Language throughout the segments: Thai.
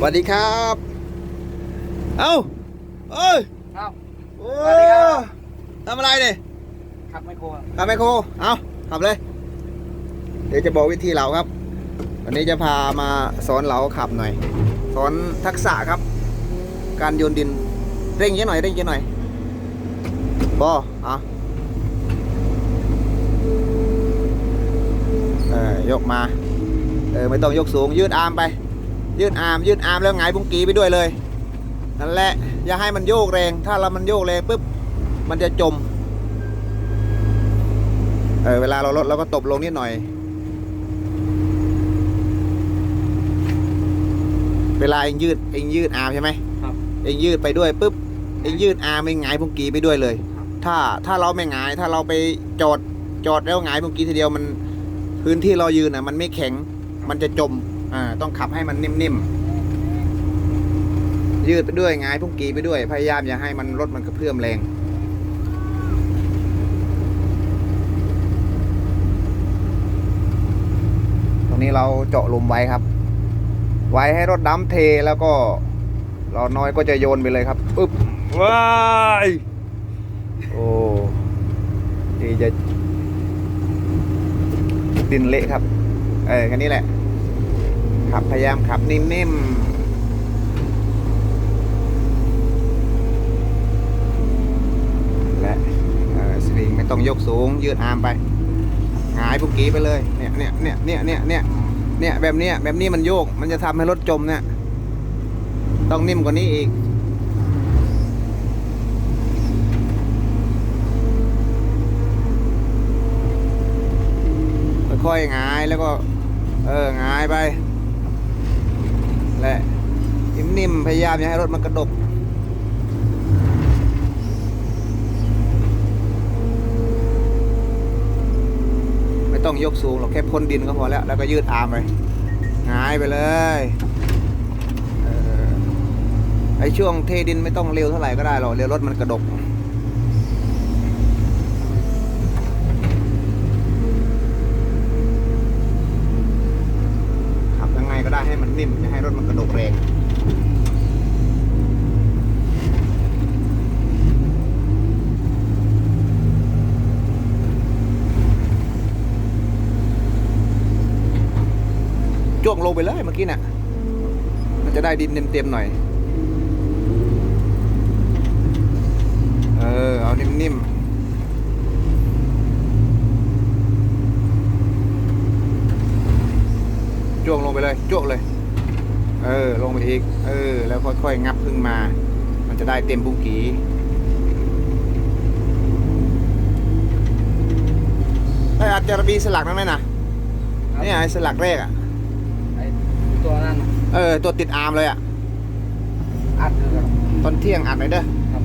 สวัสดีครับ เอ้าเอ้ยครับโอ้สวัสดีครับ ทำอะไรเนี่ยขับไมโครครับขับไมโคร เอาขับเลย เดี๋ยวจะบอกวิธีเหลาครับ วันนี้จะพามาสอนเหลาขับหน่อย สอนทักษะครับ การโยนดิน เร่งเยอะหน่อย เร่งเยอะหน่อยบอเอาเออยกมา เออไม่ต้องยกสูงยืดอาร์มไป ยืดอาร์มยืดอาร์มแล้วหงายบุ้งกีไปด้วยเลยนั่นแหละอย่าให้มันโยกแรง ถ้าเรามันโยกแรงปุ๊บมันจะจมเออเวลาเราลดเราก็ตบลงนิดหน่อย เวลาเองยืดเองยืดอาร์มใช่ไหมครับเองยืดไปด้วยปุ๊บเองยืดอาร์มเองหงายพุงกีไปด้วยเลยครับถ้าถ้าเราไม่หงาย ถ้าเราไปจอดจอดแล้วหงายพุงกีทีเดียวมันพื้นที่เรายืนอะ มันไม่แข็งมันจะจม อ่าต้องขับให้มันนิ่มๆยืดไปด้วยหงายพุงกีไปด้วย พยายามอย่าให้มันรถมันกระเพื่อมแรงตรงนี้เราเจาะหลุมไว้ครับ ไว้ให้รถดำเทแล้วก็เราน้อยก็จะโยนไปเลยครับปึ๊บว้ายโอ้ดีจะดินเละครับ เออแค่นี้แหละ ขับพยายามขับนิ่มๆและเออสวิงไม่ต้องยกสูงยืดอาร์มไปหงายปุกกี้ไปเลยเนี่ยเนี่ยเนี่ยเนี่ยเนี่ยเนี่ยเนี่ยแบบเนี้ยแบบนี้มันโยก มันจะทำให้รถจมเนี่ย ต้องนิ่มกว่านี้อีก ค่อยๆหงายแล้วก็ เออหงายไป และนิ่มๆพยายามอย่าให้รถมันกระดกไม่ต้องยกสูงหรอกแค่พ้นดินก็พอแล้ว แล้วก็ยืดอาร์มไปหายไปเลยเออไอช่วงเทดินไม่ต้องเร็วเท่าไหร่ก็ได้หรอกเร็วรถมันกระดก ได้ให้มันนิ่มอย่ให้รถมันกระดกแรงจ้วงลงไปเลยเมื่อกี้น่ะ มันจะได้ดินเต็มๆหน่อย เออ เอานิ่มๆจ้วงลงไปเลยจ้วงเลย เออ ลงไปอีก เออ แล้วค่อยๆงับขึ้นมา มันจะได้เต็มบุ้งกีไอยอาจจะมีสลักนั่นไหมนะเนี่ยไอ้สลักแรกอะไอตัวนั้นเออ ตัวติดอาร์มเลยอะ อัดคือครับตอนเที่ยงอัดเลยเด้อครับ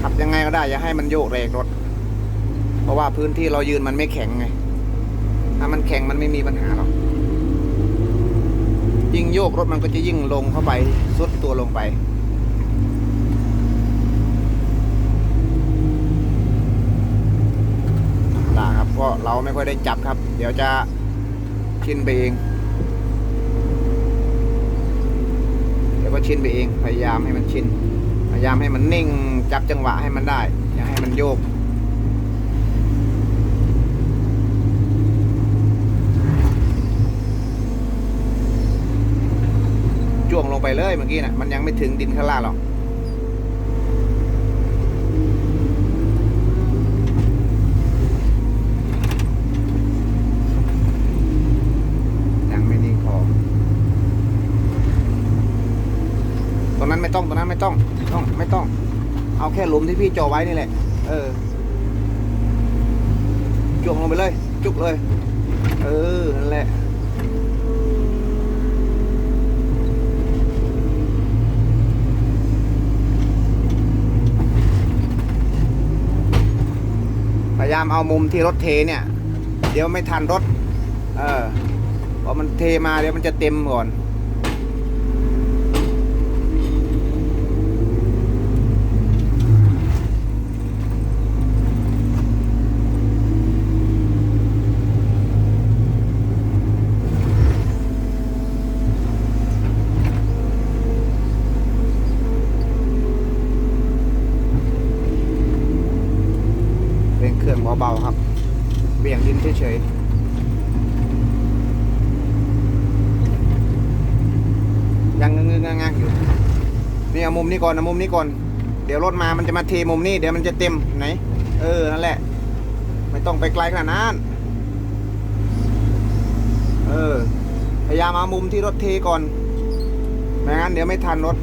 ขับยังไงก็ได้ อย่าให้มันโยกแรงรถ เพราะว่าพื้นที่เรายืนมันไม่แข็งไง ถ้ามันแข็งมันไม่มีปัญหาหรอก ยิ่งโยกรถมันก็จะยิ่งลงเข้าไปสุดตัวลงไปธรรมดาครับเพราะเราไม่ค่อยได้จับครับ เดี๋ยวจะชินไปเอง เดี๋ยวก็ชินไปเอง พยายามให้มันชิน พยายามให้มันนิ่งจับจังหวะให้มันได้ อย่าให้มันโยก จ้วงลงไปเลยเมื่อกี้นะ่ะ มันยังไม่ถึงดินข้างล่างหรอกยังไม่นิ่งพอตรงนั้นไม่ต้องตรงนั้นไม่ต้องไม่ต้อง ไม่ต้อง เอาแค่หลุมที่พี่จ่อไว้นี่แหละ เออจุกลงไปเลย จุกเลย เออ นั่นแหละ พยามเอามุมที่รถเทเนี่ย เดี๋ยวไม่ทันรถ เออพอมันเทมาเดี๋ยวมันจะเต็มก่อน เบาๆครับ เบี่ยงดินเฉยๆยังงึงงางอยู่นี่เอามุมนี้ก่อนเอามุมนี้ก่อน เดี๋ยวรถมามันจะมาเทมุมนี้เดี๋ยวมันจะเต็มไหน เออ นั่นแหละ ไม่ต้องไปไกลขนาดนั้น เออ พยายามเอามุมที่รถเทก่อน ไม่งั้นเดี๋ยวไม่ทันรถ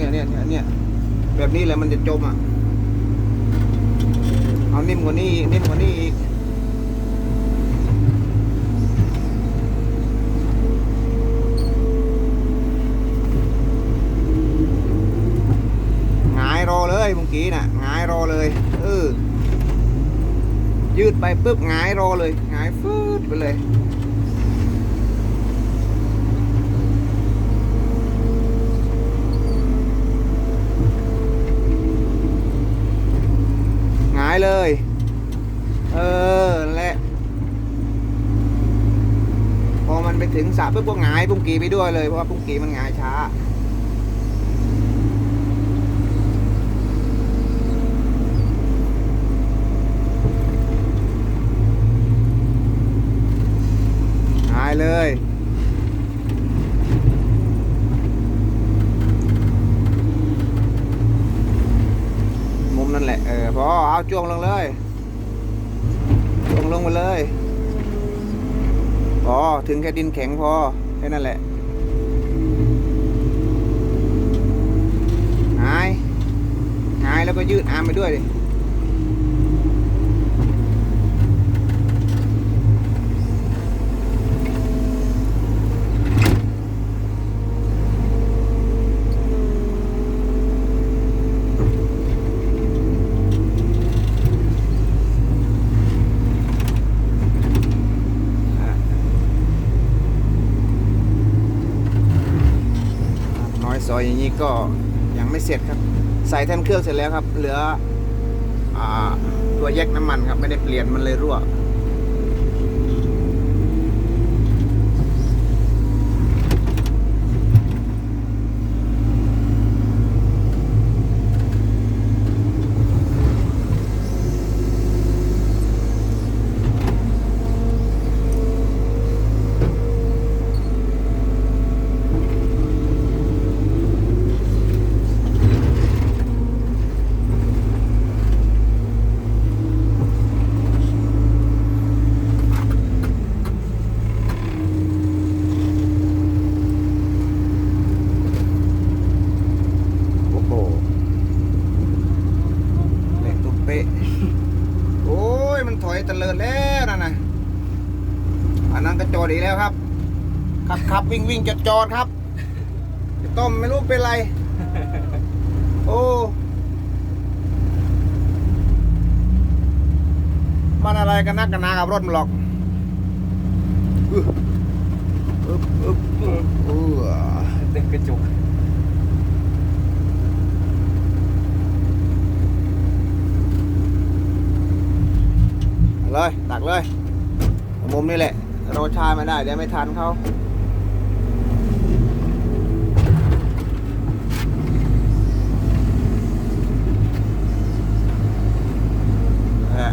เนี่ยเนี่ยเนี่ยเนี่ยแบบนี้แหละมันจะจมอะ เอานิ่มกว่านี้นิ่มกว่านี้อีกหงายรอเลยเมื่อกี้น่ะหงายรอเลย เออ ยืดไปปุ๊บหงายรอเลยหงายฟืดไปเลยหงาย เลย เออแหละ พอมันไปถึงสระปุ๊บก็หงายปุ้งกีไปด้วยเลยเพราะว่าปุ้งกีมันหงายช้า หายเลย มุมนั่นแหละ เออพอ เอาจ้วงลงเลยจ้วงลงไปเลย อ๋อ ถึงแค่ดินแข็งพอ แค่นั้นแหละหายหายแล้วก็ยืดอามไปด้วยดิ ซอยอย่างนี้ก็ยังไม่เสร็จครับ ใส่แท่นเครื่องเสร็จแล้วครับ เหลืออตัวแยกน้ำมันครับ ไม่ได้เปลี่ยนมันเลยรั่ว โอ้โหเละตุ๊บเป๊ะ โอ้ย มันถอยตะเลิดแล้วนะนะอันนั้นก็จอดอีกแล้วครับ ขับขับวิ่งวิ่งจอดจอดครับต้มไม่รู้เป็นไร โอ้มันอะไรกันนักกันนากับรถมันหรอกอึ๊บอึ๊บอึ๊บอึ๊บอึ๊บเต็มกระจุกเลยตักเลย มุมนี้แหละเราชาไม่ได้เดี๋ยวไม่ทันเขาแหละ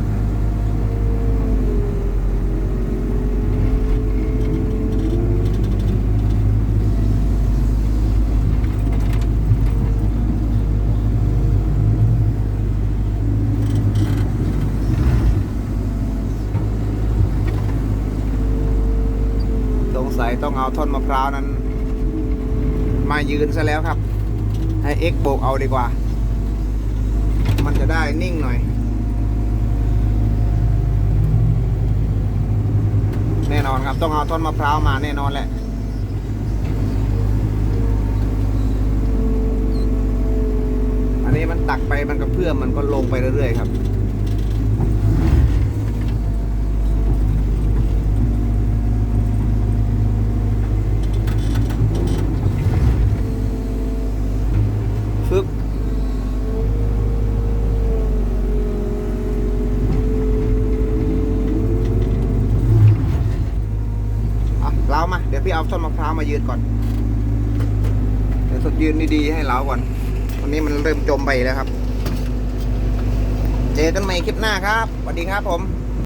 สัยต้องเอาท่อนมะพร้าวนั้น มายืนซะแล้วครับ ให้เอ็กโบกเอาดีกว่า มันจะได้นิ่งหน่อย แน่นอนครับต้องเอาต้นมะพร้าวมาแน่นอนแหละอันนี้มันตักไปมันก็เพื่อมมันก็ลงไปเรื่อยๆครับ ฟึบอะเล้ามา เอาต้นมะพร้าวมายืนก่อน เดี๋ยวสดยืนดีๆให้เล้าก่อน วันนี้มันเริ่มจมไปแล้วครับ เจอกันใหม่คลิปหน้าครับ สวัสดีครับผม